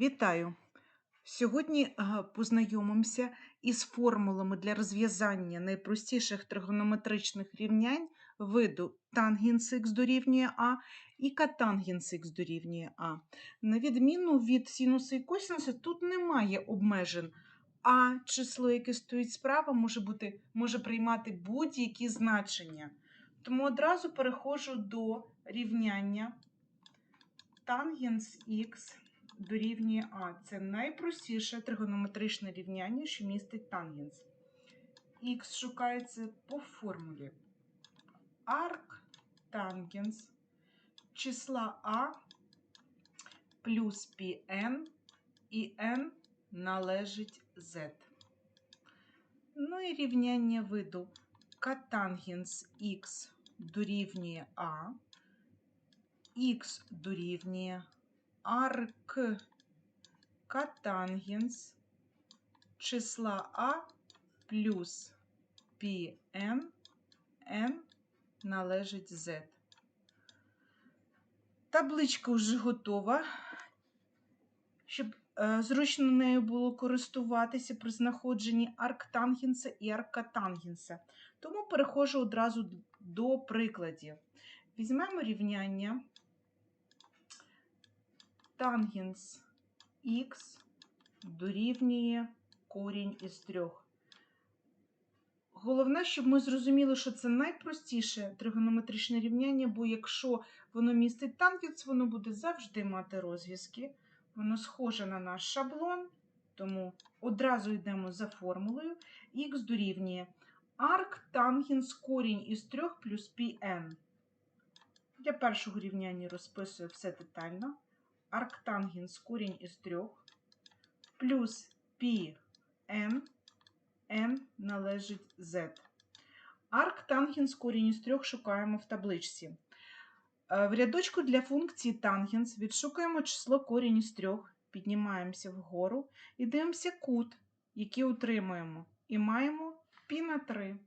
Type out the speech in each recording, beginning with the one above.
Вітаю! Сьогодні е, познайомимося із формулами для розв'язання найпростіших тригонометричних рівнянь виду тангенс х дорівнює А і катангенс х дорівнює А. На відміну від синуса і косинуса, тут немає обмежень, а число, яке стоїть справа, може, бути, може приймати будь-які значення. Тому одразу переходжу до рівняння тангенс х дорівнює А. Це найпростіше тригонометричне рівняння, що містить тангенс. Х шукається по формулі. Арк тангенс числа А плюс πn і n належить z. Ну і рівняння виду катангенс х дорівнює А, х дорівнює арк катангенс числа А плюс πn n належить z. Табличка вже готова. Щоб е, зручно нею було користуватися при знаходженні арктангенса і аркатангенса. Тому переходжу одразу до прикладів. Візьмемо рівняння тангенс х дорівнює корінь із трьох. Головне, щоб ми зрозуміли, що це найпростіше тригонометричне рівняння, бо якщо воно містить тангенс, воно буде завжди мати розв'язки. Воно схоже на наш шаблон, тому одразу йдемо за формулою. Х дорівнює арк тангенс корінь із 3 плюс πn. Для першого рівняння розписую все детально Арктангенс корінь із 3 плюс πn, n належить z. Арктангенс корінь із 3 шукаємо в табличці. Е, В рядочку для функції тангенс відшукуємо число корінь із 3, піднімаємося вгору і дивимося кут, який отримуємо. І маємо π на 3.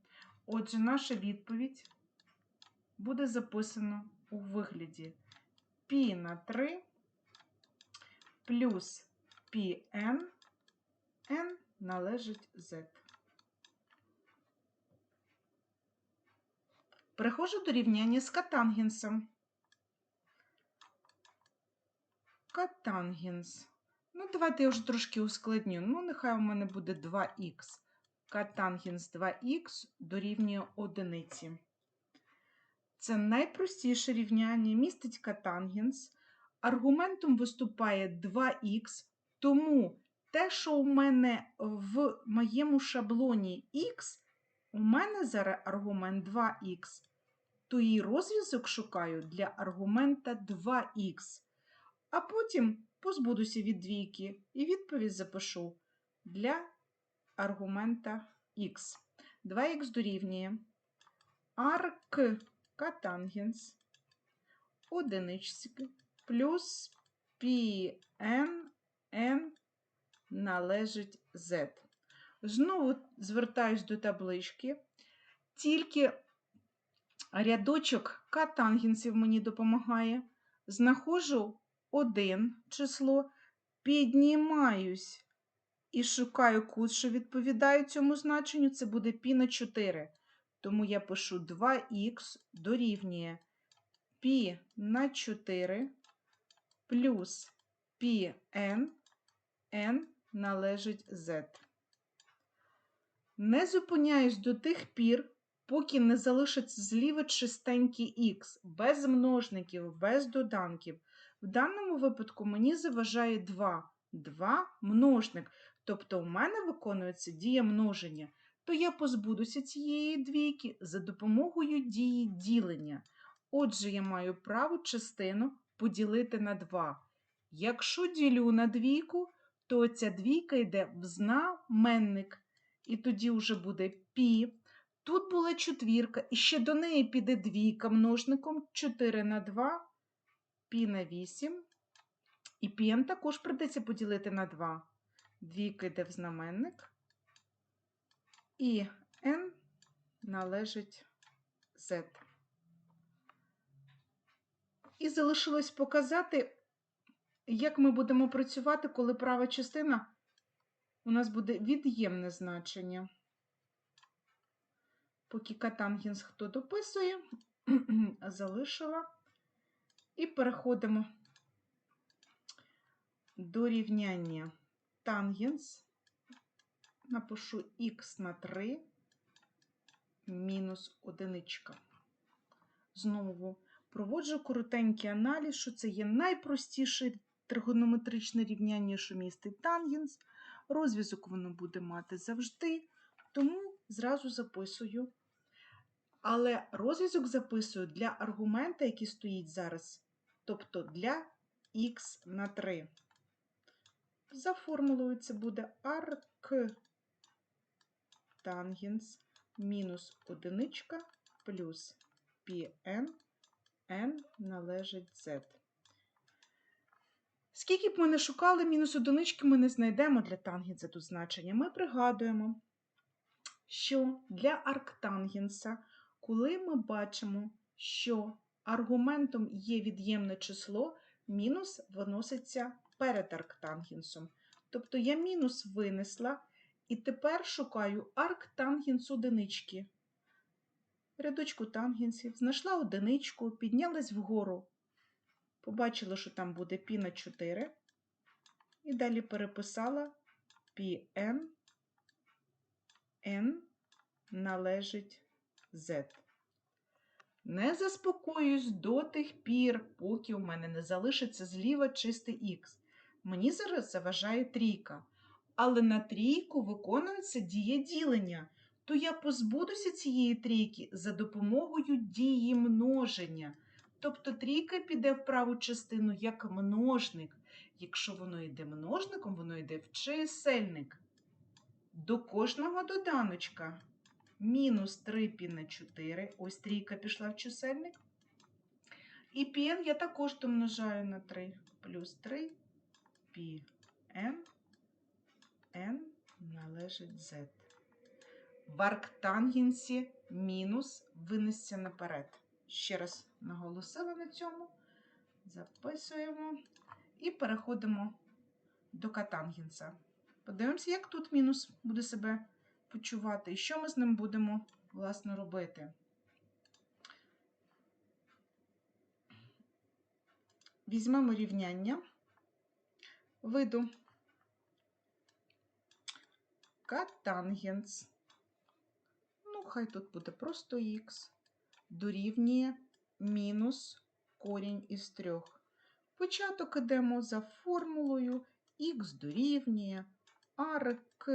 Отже, наша відповідь буде записана у вигляді π на 3 плюс πn, n належить z. Переходжу до рівняння з катангенсом. Катангенс. Ну, давайте я вже трошки ускладню. Ну, нехай у мене буде 2х. Катангенс 2х дорівнює одиниці. Це найпростіше рівняння, містить катангенс. Аргументом виступає 2х, тому те, що у мене в моєму шаблоні х, у мене зараз аргумент 2х, то і розв'язок шукаю для аргумента 2х. А потім позбудуся від двійки і відповідь запишу для аргумента х. 2х дорівнює. Арк катангенс. Одинички плюс Pn n належить Z. Знову звертаюсь до таблички, тільки рядочок катангенсів мені допомагає. Знаходжу один число, піднімаюсь і шукаю кут, що відповідає цьому значенню, це буде π на 4. Тому я пишу 2х дорівнює π на 4 плюс πn, n належить z. Не зупиняюсь до тих пір, поки не залишиться зліва чистенький х, без множників, без доданків. В даному випадку мені заважає 2. 2 множник. Тобто у мене виконується дія множення. То я позбудуся цієї двійки за допомогою дії ділення. Отже, я маю праву частину поділити на 2. Якщо ділю на двійку, то ця двійка йде в знаменник. І тоді вже буде пі. Тут була четвірка, і ще до неї піде двійка множником 4 на 2, пі на 8. І пін також придеться поділити на 2. Двійка йде в знаменник. І n належить z. І залишилось показати, як ми будемо працювати, коли права частина у нас буде від'ємне значення. Поки катангенс хто дописує, залишила. І переходимо до рівняння тангенс. Напишу х на 3 мінус одиничка. Знову проводжу коротенький аналіз, що це є найпростіше тригонометричне рівняння, що містить тангенс. Розв'язок воно буде мати завжди, тому зразу записую. Але розв'язок записую для аргумента, який стоїть зараз, тобто для х на 3. За формулою це буде арк тангенс мінус одиничка плюс pn, n належить z. Скільки б ми не шукали, мінус одинички ми не знайдемо для тангенса тут значення. Ми пригадуємо, що для арктангенса, коли ми бачимо, що аргументом є від'ємне число, мінус виноситься перед арктангенсом. Тобто я мінус винесла, і тепер шукаю арктангенс одинички. Рядочку тангенсів знайшла одиничку, піднялась вгору, побачила, що там буде π на 4, і далі переписала πn, n належить z. Не заспокоюсь до тих пір, поки у мене не залишиться зліва чистий х. Мені зараз заважає трійка. Але на трійку виконується дія ділення, то я позбудуся цієї трійки за допомогою дії множення. Тобто трійка піде в праву частину як множник. Якщо воно йде множником, воно йде в чисельник. До кожного доданочка мінус 3 пі на 4. Ось трійка пішла в чисельник. І пін я також домножаю на 3. Плюс 3 пі n, n належить z. В арктангенсі мінус винесся наперед. Ще раз наголосила на цьому. Записуємо і переходимо до катангенса. Подивимося, як тут мінус буде себе почувати і що ми з ним будемо, власне, робити. Візьмемо рівняння виду катангенс. Хай тут буде просто х, дорівнює мінус корінь із трьох. Початок ідемо за формулою х дорівнює арк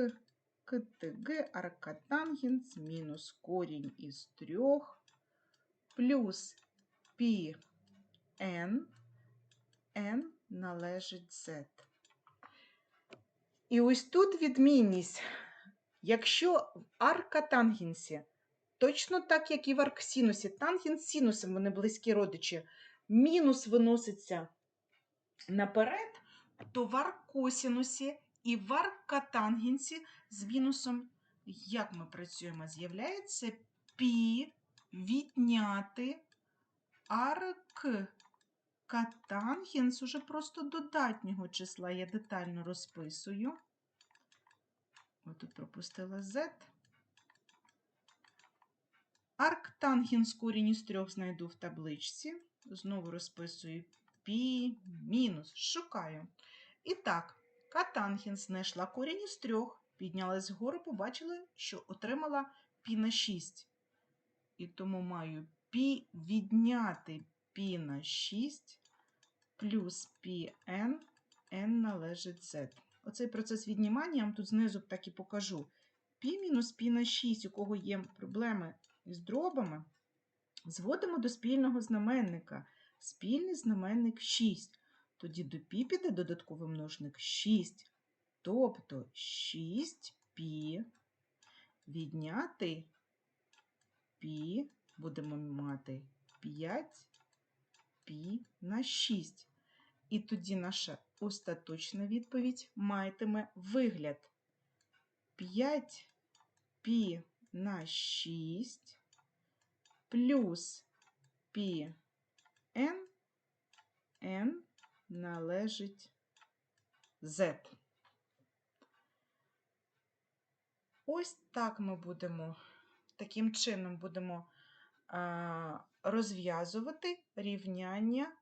КТГ аркатангенс мінус корінь із трьох плюс пі n, n належить z. І ось тут відмінність. Якщо в аркатангенсі, точно так, як і в арксінусі, тангенс з синусом, вони близькі родичі, мінус виноситься наперед, то в аркосінусі і в аркатангенсі з мінусом, як ми працюємо, з'являється пі відняти арк. Катангенс уже просто додатнього числа я детально розписую. Ось тут пропустила z. Арктангенс корінь із трьох знайду в табличці. Знову розписую пі мінус. Шукаю. І так, катангенс знайшла корінь із трьох, піднялась вгору, побачила, що отримала пі на 6. І тому маю пі відняти пі на 6 плюс πn, n належить z. Оцей процес віднімання я вам тут знизу так і покажу. Пі мінус пі на 6, у кого є проблеми із дробами, зводимо до спільного знаменника. Спільний знаменник 6. Тоді до пі піде додатковий множник 6. Тобто 6 пі відняти пі будемо мати 5 пі на 6. І тоді наша остаточна відповідь матиме вигляд 5 π на 6 плюс π n, належить z. Ось так ми будемо, таким чином будемо розв'язувати рівняння,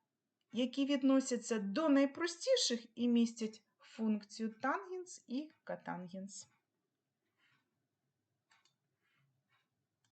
які відносяться до найпростіших і містять функцію тангенс і катангенс.